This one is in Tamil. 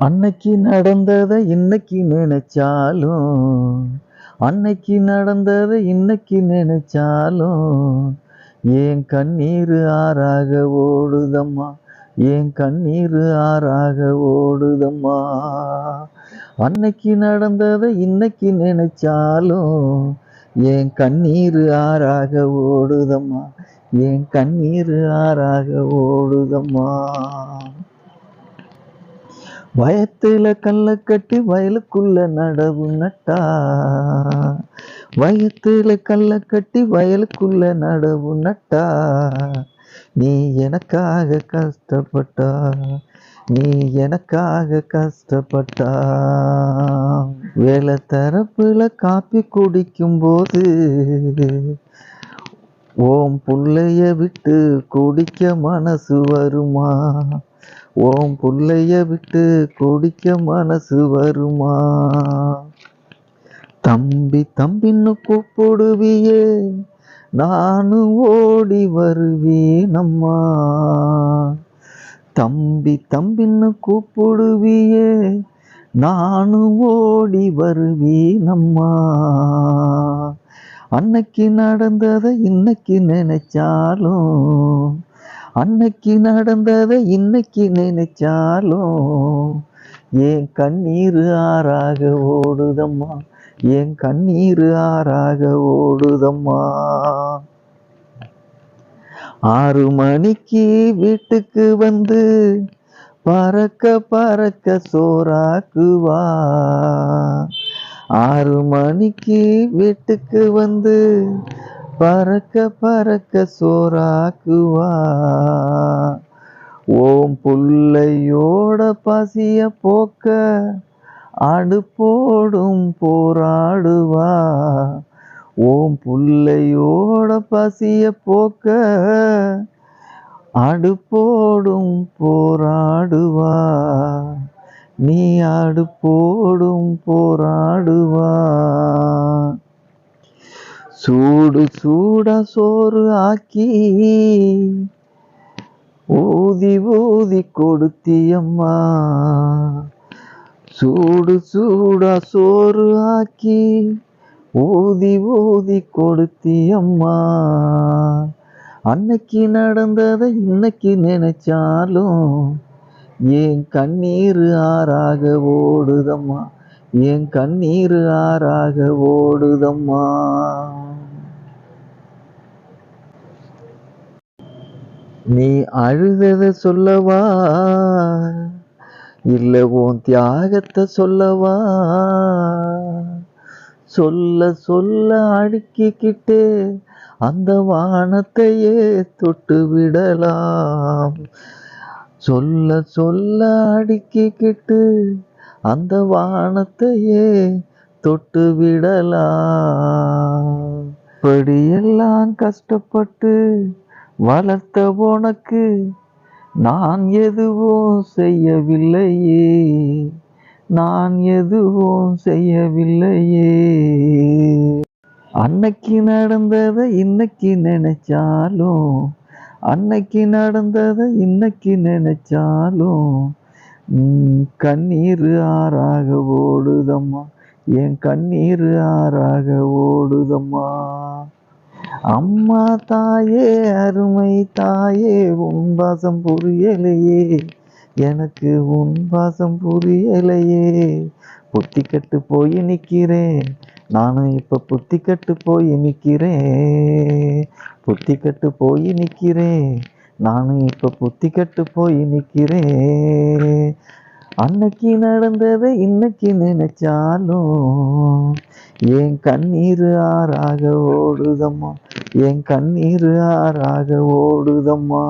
அன்னைக்கு நடந்ததை இன்னைக்கு நினைச்சாலும் அன்னைக்கு நடந்ததை இன்னைக்கு நினைச்சாலும் ஏன் கண்ணீர் ஆறாக ஓடுதம்மா ஏன் கண்ணீர் ஆறாக ஓடுதம்மா. அன்னைக்கு நடந்ததை இன்னைக்கு நினைச்சாலும் என் கண்ணீர் ஆறாக ஓடுதம்மா என் கண்ணீர் ஆறாக ஓடுதம்மா. வயத்துல கல்ல கட்டி வயலுக்குள்ள நடவு நட்டா. வயத்துல கல்ல கட்டி வயலுக்குள்ள நடவு நட்டா. நீ எனக்காக கஷ்டப்பட்டா. நீ எனக்காக கஷ்டப்பட்டா. வேலை தரப்புல காப்பி குடிக்கும் போது ஓம் புள்ளைய விட்டு குடிக்க மனசு வருமா? ஓம் புள்ளைய விட்டு குடிக்க மனசு வருமா? தம்பி தம்பின்னு கூப்பிடுவியே நானும் ஓடி வருவேனம்மா. தம்பி தம்பின்னு கூப்பிடுவியே நானும் ஓடி வருவேனம்மா. அன்னைக்கு நடந்ததை இன்னைக்கு நினைச்சாலும் அன்னைக்கு நடந்ததை இன்னைக்கு நினைச்சாலும் என் கண்ணீர் ஆறாக ஓடுதம்மா. என் கண்ணீர் ஆறாக ஓடுதம்மா. ஆறு மணிக்கு வீட்டுக்கு வந்து பறக்க பறக்க சோறாக்குவா. ஆறு மணிக்கு வீட்டுக்கு வந்து பறக்க பறக்க சோறாக்குவா. ஓம் புள்ளையோட பசிய போக்க அடுப்போடும் போராடுவா. ஓம் புள்ளையோட பசிய போக்க அடுப்போடும் போராடுவா. நீ அடுப்போடும் போராடுவா. சூடு சூடா சோறு ஆக்கி ஊதி ஊதி கொடுத்தியம்மா. சூடு சூடா சோறு ஆக்கி ஊதி ஊதி கொடுத்தியம்மா. அன்னைக்கு நடந்ததை இன்னைக்கு நினைச்சாலும் என் கண்ணீர் ஆறாக ஓடுதம்மா. என் கண்ணீர் ஆறாக ஓடுதம்மா. நீ அழுதத சொல்லவா? இல்ல உன் தியாகத்தை சொல்லவா? சொல்ல சொல்ல அடுக்கிக்கிட்டு அந்த வானத்தையே தொட்டு விடலாம். சொல்ல சொல்ல அடுக்கிக்கிட்டு அந்த வானத்தையே தொட்டு விடலாம். படியெல்லாம் கஷ்டப்பட்டு வளர்த்த உனக்கு நான் எதுவும் செய்யவில்லையே. நான் எதுவும் செய்யவில்லையே. அன்னைக்கு நடந்ததை இன்னைக்கு நினைச்சாலும் அன்னைக்கு நடந்ததை இன்னைக்கு நினைச்சாலும் கண்ணீர் ஆறாக ஓடுதம்மா. என் கண்ணீர் ஆறாக ஓடுதம்மா. அம்மா தாயே அருமை தாயே உன்பாசம் புரியலையே. எனக்கு உன்பாசம் புரியலையே. புத்தி கட்டு போய் நிற்கிறேன் நானும் இப்போ புத்தி கட்டு போய் நிற்கிறேன் புத்தி கட்டு போய் நிற்கிறேன் நானும் இப்ப புத்தி கட்டு போய் நிற்கிறேன் அன்னைக்கு நடந்ததை இன்னைக்கு நினைச்சாலும் என் கண்ணீர் ஆறாக ஓடுதம்மா என் கண்ணீர் ஆறாக ஓடுதம்மா.